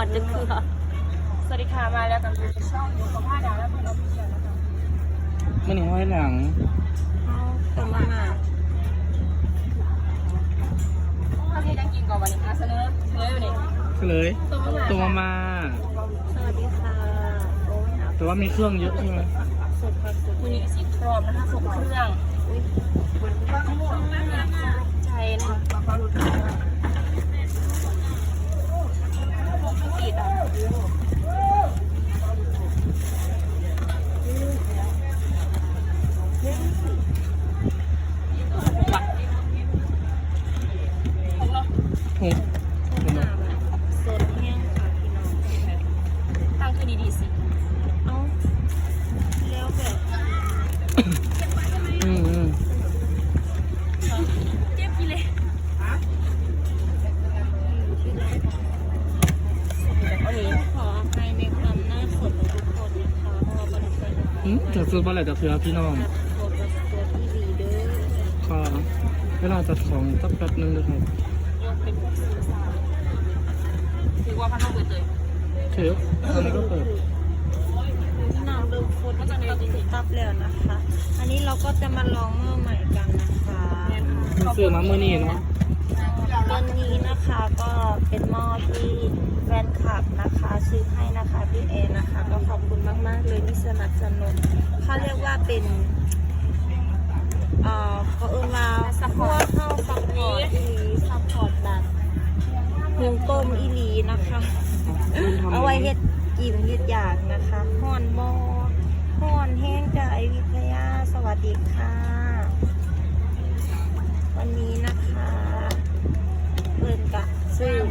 อนจะคือสวัสดีค่ะมาแล้วกับช่องยูกับผ้าดาวและเป็นออฟฟิเชียลนะคะมันนี่ห้อยหลังตัวมามาถ้าพี่ยังกินก่อนวันนี้นะเสนอเสนอวันนี้ก็เลยตัวมะม่าตัวมาสวัสดีค่ะโอ้ยแต่ว่ามีเครื่องเยอะใช่ไหมสุดค่ะสุดวันนี้สีครอบนะคะครบเครื่องอุ้ยใจนะคะ ติด อืมจะซื้อมาอะไรจะซื้อพี่น้องตัวตัวที่ดีเด้อก็เวลาจัดของสักแป๊บนึงนะครับเป็นพวกสื่อสารถือว่าพันธุ์เปิดเลยเทปอันนี้ก็เปิดน้ำเริ่มฟูดก็จะในติดตับแล้วนะคะ อันนี้เราก็จะมาลองเมื่อใหม่กันนะคะมันซื้อมาเมื่อนี้เนาะ วันนี้นะคะก็เป็นหม้อที่แฟนคลับนะคะซื้อให้นะคะพี่เอนะคะ ก็ขอบคุณมากๆเลยที่สนับสนุนเขาเรียกว่าเป็นเอ่อเขาเอิ้นว่าซัพพอร์ตเข้าซัพพอร์ตอีหลีซัพพอร์ตแบบหุงต้มอีหลีนะคะมันทำเอาไว้เฮ็ดกินเฮ็ดอยากนะคะห่อนบอห่อนแห้งจากไอวิทยาสวัสดีค่ะ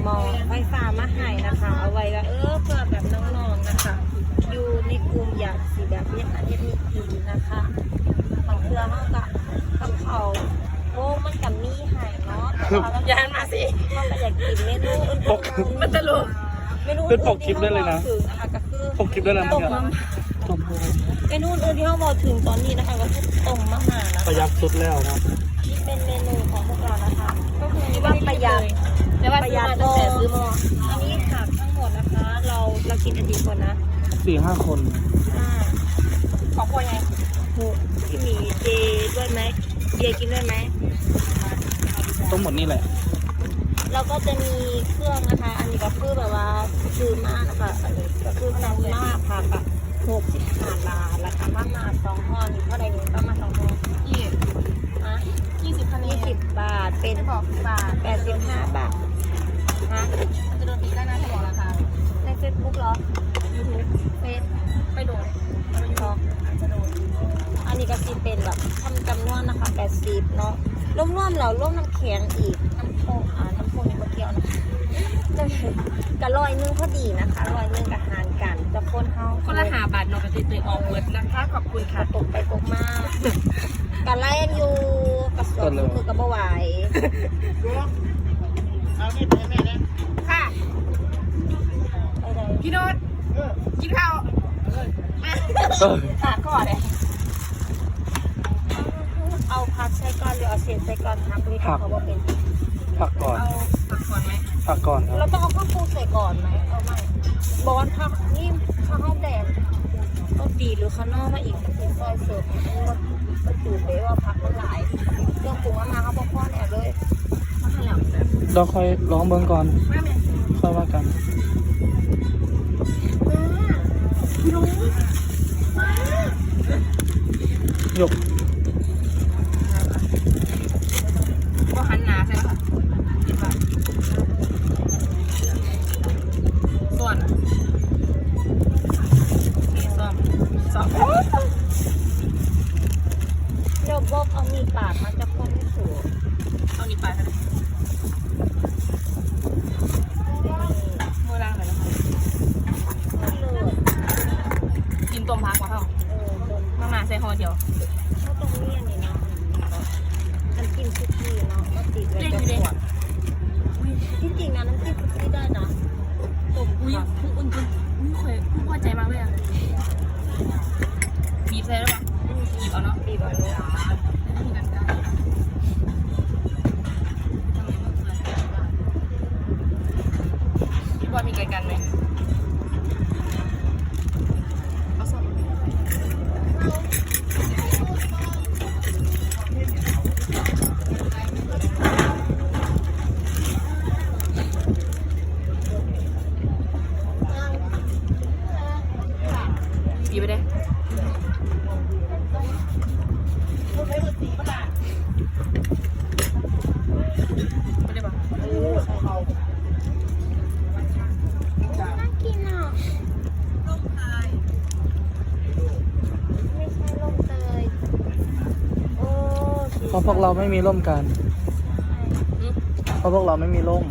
มอไฟฟ้ามาให้นะคะ เอาไว้ว่าเออเพื่อแบบน้องๆนะคะ อยู่ในกลุ่มอยากสิแบบเฮ็ดอันเฮ็ดนี่กินนะคะบางเทื่อเขากะกับเขาวโอ้มันกับมีให้เนาะแต่ว่ายานมาสิเขาก็อยากกินเมนูอื่นๆมันตลกเมนูเป็นปกคลิปได้เลยนะถึงนะคะก็คือปกคลิปได้แล้วต้มเนี่ยมะต้มโพเมนูอื่นที่เขาบอกถึงตอนนี้นะคะก็คือต้มมะม่านะประหยัดสุดแล้วครับนี่เป็นเมนูของพวกเรานะคะ ก็คือที่ว่าประหยัด แต่ว่าซื้อมาตั้งแต่ซื้อหมออันนี้ผักทั้งหมดนะคะ เราเรากินกันกี่คนนะสี่ห้าคนห้าขอบคุณไงหกพี่หมีเจด้วยไหมเจกินด้วยไหมต้องหมดนี่แหละแล้วก็จะมีเครื่องนะคะ อันนี้ก็คือแบบว่าซื้อมากนะคะอันนี้ก็คือน้ำมากผักอะหกสิบห้าบาทราคามากมาสองห่อนี่เท่าไหร่นี่ประมาณสองห่อยี่อะยี่สิบคะแนยี่นสิบบาทเป็นบอกบาทแปดสิบห้าบาท ฮะมันจะโดนตีได้นะถ้าบอกราคาในเฟซบุ๊กเหรอยูทูบเฟซไม่โดนเหรออาจจะโดนอันนี้ก็สิเป็นแบบทำจำนวนนะคะแปดสิบเนาะร่วมๆเราร่วมน้ำแข็งอีกน้ำโคงอ่าน้ำโคงนี่ก็เกี่ยวนะคะจะกะร้อยหนึงพอดีนะคะร้อยหนึงกับหารกันจะคนเฮาคนละหาบาทนอกจากติดตัวออกเปิดนะคะขอบคุณกค่ะระตกไปตกมากกะไล่กันอยู่กระสอบคือกระบ ไหวค่ะไปไหนพี่โน้ตกินข้าวเออ ขาดก่อนเลยเอาพักใช้ก่อนหรือเอาเศษใช้ก่อนครับพี่เขาบอกเป็น ผักก่อนเอาผักก่อนไหม ผักก่อนคเรารับต้องเอาข้าวปูใส่ก่อนไหมเอาไหมบอลพักนี่ข้าวแดงต้องตีหรือข้างนอกมาอีกก็คือซอยเสิร์ฟก็ก็จูบเลยว่าพักมันหลายเครื่องปรุงเอามา เราค่อยร้องเบิ้งก่อนค่อยว่ากันยก มีไกลกันไหมดีไปได้ ราะพวกเราไม่มีร่มกันอืมเพราะพวกเราไม่มีร่ม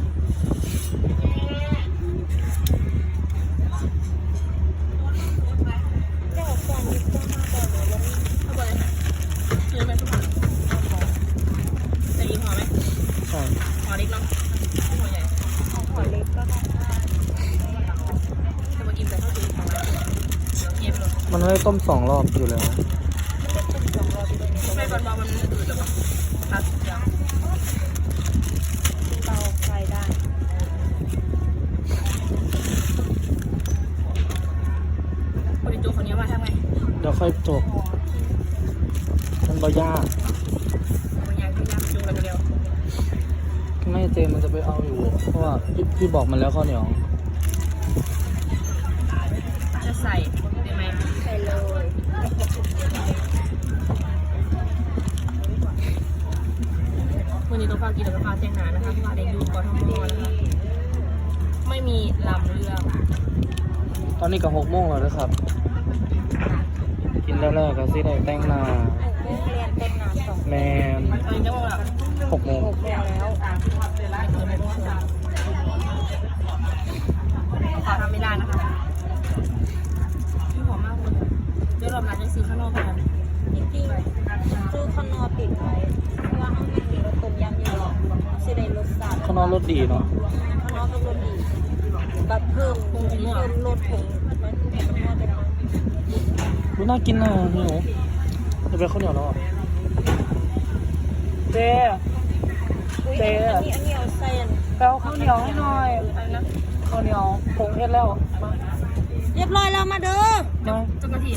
เจ้าแฟนนี่ก็มาแต่เลยแล้วเอาไปเจอไหมทุกคนจะยิงหัวไหมใช่หัวเล็กเนาะหัวใหญ่เอาขอเล็กก็ได้จะมากินแต่เท่าที่หัวไหมเย็นเลยมันไม่ได้ต้มสองรอบอยู่แล้ว ม่อลบอลมันอืดหรอปะครับยังเตาไฟได้คนโจคนนี้มาทำไงเดี๋ยวค่อยจบมันบ่ยากมันยากที่ยากจูงกันเดียวไม่เจมันจะไปเอาอยู่ เพราะว่าพี่พี่บอกมันแล้วข้าวเหนียวจะใส่ วันนี้ต้องพากินแล้วก็พาแต่งงานนะคะพาเด็กอยู่กอทมนะคะไม่มีลำเรือตอนนี้ก็หกโมงแล้วนะครับ กินแล้วแล้วก็สิได้แต่งหน้าหกโมงเรียนเต้นงานสองแมนตอนนี้จะบอกว่าหกโมงหกโมงแล้วขอทำไม่ได้นะคะหอมมากเลยเดี๋ยวรอบหน้าจะซื้อข้างนอกกันจริงๆซื้อข้างนอกปิดไว้ น้อกรสดีเนาะข้างก็รสดีแบบเพิ่มเพิ่มรสผงมันมันนวดได้ไหมดูน่ากินนะพี่หนูจะไปข้าวเหนียวแล้วอะเจอุ้ยเจ๊อันนี้อันนี้เอาใส่อันไปเอาข้าวเหนียวให้หน่อยข้าวเหนียวผงเอ็ดแล้วเรียบร้อยแล้วมาเด้อมาจ้าหน้าที่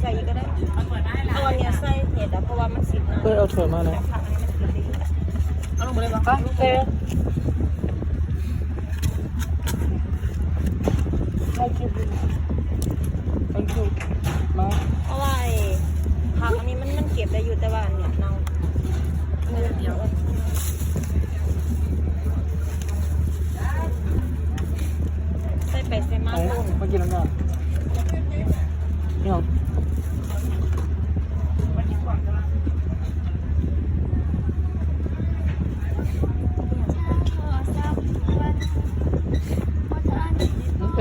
ใส่ก็ได้ เอาอันเนี้ยใส่เห็ดอะเพราะว่ามันสิบนะเพื่อเอาถ้วยมาเลยผักอันนี้มันสิบดีเอาลงไปเลยบ่อะเจ Thank you Thank you มาเพราะว่าไอ้ผักอันนี้มันมันเก็บได้อยู่แต่ว่าอันเนี้ยเน่า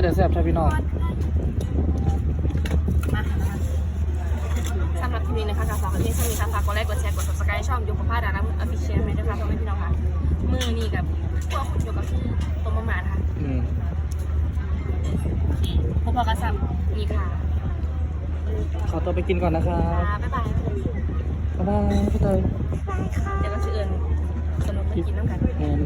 เป็นแต่แซ่บใช่พี่น้อง มาสำหรับทีนี้นะคะการฝากประเทศชาติค่ะฝากกดไลค์กดแชร์กด subscribe ช่องยุคภาดาราออฟฟิเชียลไหมนะคะพ่อแม่พี่น้องค่ะมือนี่กับพวกคุณอยู่กับที่ตมประมาณค่ะอืมพวกพอกระซับมีค่ะขอตัวไปกินก่อนนะครับค่ะบ๊ายบายบ๊ายบายพี่เตย เดี๋ยวมาซื้อเอิญสนุกไปกินน้ำกันแมน